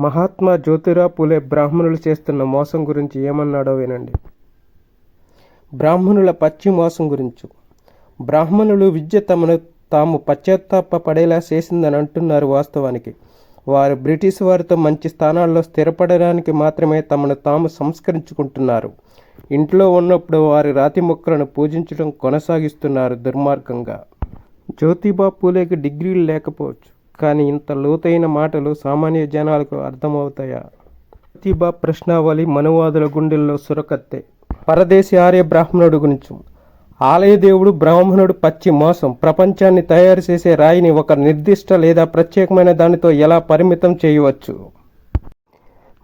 మహాత్మా జ్యోతిరావు పూలే బ్రాహ్మణులు చేస్తున్న మోసం గురించి ఏమన్నాడో వినండి. బ్రాహ్మణుల పచ్చి మోసం గురించి. బ్రాహ్మణులు విద్య తమను తాము పశ్చాత్తాప పడేలా చేసిందని అంటున్నారు వాస్తవానికి. వారు బ్రిటిష్ వారితో మంచి స్థానాల్లో స్థిరపడడానికి మాత్రమే తమను తాము సంస్కరించుకుంటున్నారు. ఇంట్లో ఉన్నప్పుడు వారి రాతి మొక్కలను పూజించడం కొనసాగిస్తున్నారు దుర్మార్గంగా. జ్యోతిబా పూలేకి డిగ్రీలు లేకపోవచ్చు. కానీ ఇంత లోతైన మాటలు సామాన్య జనాలకు అర్థమవుతాయా? జ్యోతిబా ప్రశ్నావళి మనువాదుల గుండెల్లో సురకత్తే. పరదేశీ ఆర్య బ్రాహ్మణుడు గురించి. ఆలయ దేవుడు బ్రాహ్మణుడు పచ్చి మోసం. ప్రపంచాన్ని తయారు చేసే రాయిని ఒక నిర్దిష్ట లేదా ప్రత్యేకమైన దానితో ఎలా పరిమితం చేయవచ్చు?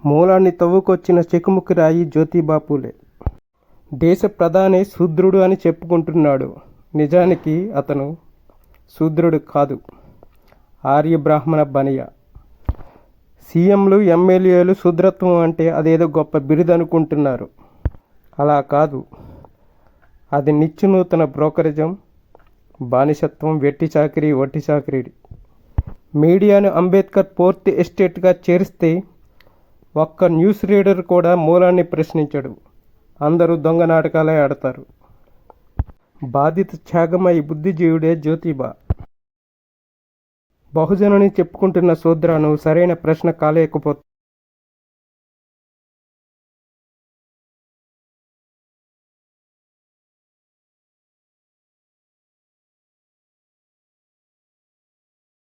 మూలాన్ని తవ్వుకొచ్చిన చెకుముకి రాయి జ్యోతిబా పూలే దేశ ప్రధాని శూద్రుడు అని చెప్పుకుంటున్నాడు. నిజానికి అతను శూద్రుడు కాదు. ఆర్య బ్రాహ్మణ బనియ. సీఎంలు ఎమ్మెల్యేలు శుద్రత్వం అంటే అదేదో గొప్ప బిరుదు అనుకుంటున్నారు అలా కాదు. అది నిత్యనూతన బ్రోకరిజం బానిసత్వం వెట్టి చాకరి వట్టి చాకరీ మీడియాను అంబేద్కర్ పూర్తి ఎస్టేట్గా చేరిస్తే ఒక్క న్యూస్ రీడర్ కూడా మూలాన్ని ప్రశ్నించడు. అందరూ దొంగ నాటకాలే ఆడతారు. బాధిత త్యాగమై బుద్ధిజీవుడే జ్యోతిబా. బహుజనుని చెప్పుకుంటున్న శూద్రాను సరైన ప్రశ్న కాలేకపో